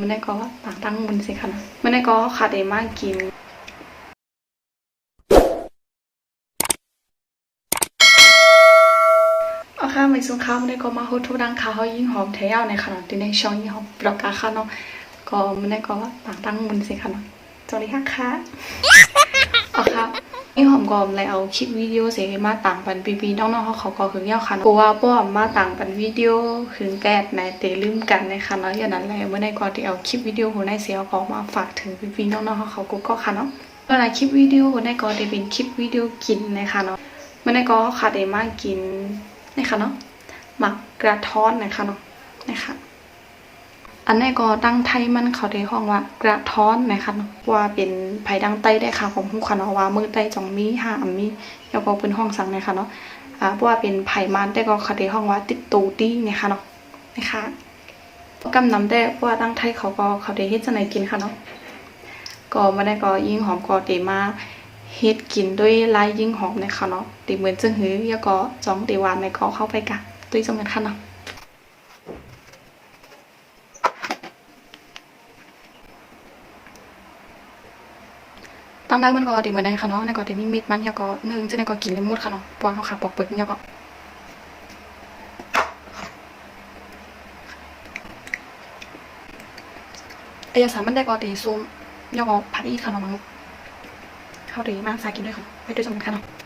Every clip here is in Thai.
มันได้ก็ต่างตั้งมุนสิค่ะมันได้ก็ขาดเอมากกินเอาค่ะไม่ซุ้มข้าวมันได้ก็มาโฮทุดังข้าวยิ่งหอมแท้เอาในขนาดที่ในช่องยิ่งหอมปลอกกาค่ะเนาะก็มันได้ก็ต่างตั้งมุนสิค่ะเนาะสวัสดีค่ะค่ะเอาค่ะ ยิ่หอมก็เลยเอาคลิปวิดีโอเสียมาต่างปันปีปีน้องๆเขาเขาก็คือเงี้ยค่ะเพราะว่าป้อมมาต่างปันวิดีโอคืนแกดในเตลืมกันนะคะเนาะอย่างนั้นเลยเมื่อในก่อนที่เอาคลิปวิดีโอหัวในเสียก็มาฝากถึงปีปีน้องๆเขาเขาก็ค่ะเนาะเวลาคลิปวิดีโอหัวในก็ได้เป็นคลิปวิดีโอกินนะคะเนาะเมื่อในก็ขาดได้มากกินนะคะเนาะหมักกระท้อนนะคะเนาะนะคะ อันนี้ก็ตั้งไทยมันเขาได้ห้องว่ากระท้อนนะคะว่าเป็นไผ่ดังไต้ได้ค่ะของผู้คันเอาว่ามือไต้จองมีห้าอัมมีแล้วก็เป็นห้องสังนะคะเนาะอ่าเพราะว่าเป็นไผ่มันได้ก็เขาได้ห้องว่าติดตูตี้นะคะเนาะนะคะกำนำได้เพราะว่าตั้งไทยเขาก็เขาได้เฮ็ดจะไหนกินค่ะเนาะก็มาได้ก็ยิ่งหอมก็เดมาเฮ็ดกินด้วยลายยิ่งหอมนะคะเนาะตีเหมือนจึงหือแล้วก็จองเดหวานในก็เข้าไปกันตุ้ยจงกันค่ะเนาะ ตั้งได้มันก็ดีเหมือนได้ค่ะเนาะในก็ดีมีมิดมันเนี่ยก็นึ่งจะในก็กินเลยหมดค่ะเนาะปอนเขาขาปอกเปิดเนี่ยก็เอยาสารมันได้ก็ดีซูมยอก็ผัดอีกค่ะเนาะมังเข้าดีมากสายกินด้วยค่ะไปด้วยจำกันค่ะเนาะ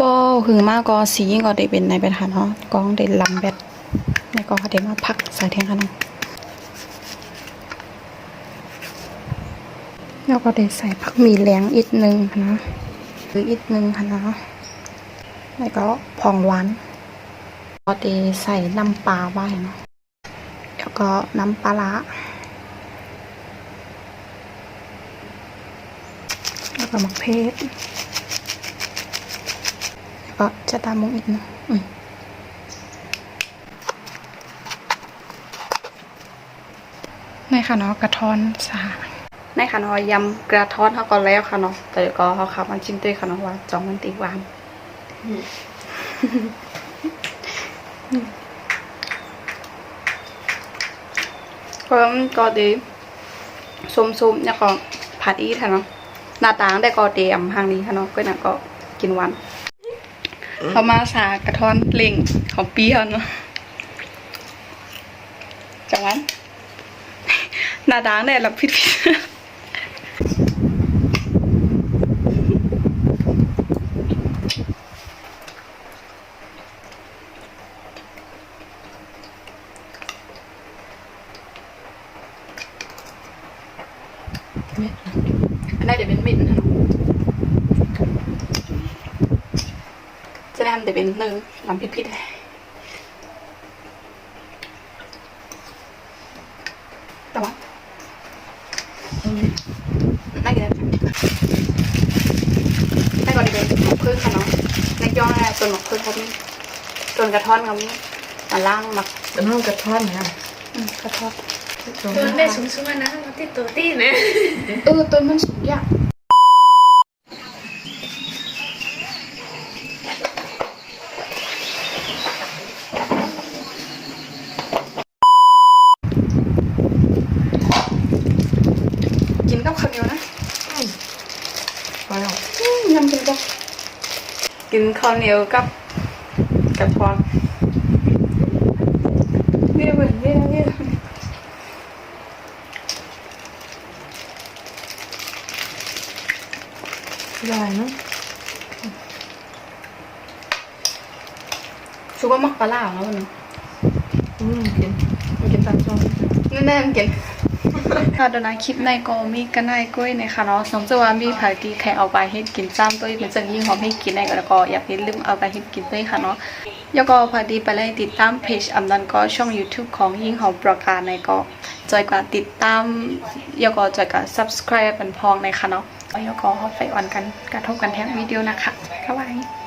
ปอหึงมากก็สีก็ได้เป็นในเป็นหันเนาะกองได้ลำแบบในก็ได้มาพักสายแทงค่ะเนาะแล้วก็ได้ใส่ผักมีแหลงอีกหนึ่งนะหรืออีกหนึ่งค่ะนะแล้วก็พองหวานก็ได้ใส่น้ำปลาไว้เนาะแล้วก็น้ำปลาร้าแล้วก็มะเขือ ก็จะตามมุงอีกนะอืมในค่ะเนาะกระท้อนสาในค่ะเนาะยำกระท้อนเขาก็แล้วค่ะเนาะแต่ก็เขาขับมันชิมด้วยค่ะเนาะว่าจองมันตีหวานก็ก็ดีส้มๆแล้วก็ผัดอีค่ะเนาะหน้าตาได้ก็เตรียมทางนี้ค่ะเนาะก็น่ะก็กินหวาน เขามาสากระท้อนเล่งของเปรี้ยวเนาะจังหวันหน้าด่างได้รับพิษเม็ดนะอันนั้นเดี๋ยวเป็นเม็ดนะ จะได้ทำแต่เป็นเนื้อลำพิษๆเลยแต่ว่าน่ากินได้ก่อนดีเลยหมกพึ่งค่ะเนาะในย่องแรกส่วนหมกพึ่งเขามีส่วนกระท้อนเขามีมาล่างหมักเป็นห้องกระท่อนนะอืมกระท้อนตัวได้สูงสุดนะมาติดตัวตีนะเออต้นมันสุกยาก กินกับข้าวเหนียวนะว้าวอืมยำกินกับกินข้าวเหนียวกับกับทอนนี่เหมือนนี่นะนี่นะลายเนาะชูว่ามักปลาล่าของเราเนาะอืมกินมันกินตามช่องแน่ๆมันกิน ค่ะเดยวนะคลิปในก็มีกันในก้อยในค่ะเนาะสมจะว่ามีผายที่แค่เอาไปให้กินซ้ำตัวเป็นจังยิ่งหอมให้กินในก็แล้วก็อยากให้ลืมเอาไปให้กินด้วยค่ะเนาะแล้วก็พอดีไปเลยติดตามเพจอำนันก็ช่อง YouTube ของยิ่งหอมประกาศในก็จอยกว่าติดตามแล้วก็จอยกว่า subscribe เป็นพองในค่ะเนาะแล้วก็ไปอ่อนกันกระทบกันแท็กวิดีโอนะคะบ๊ายบาย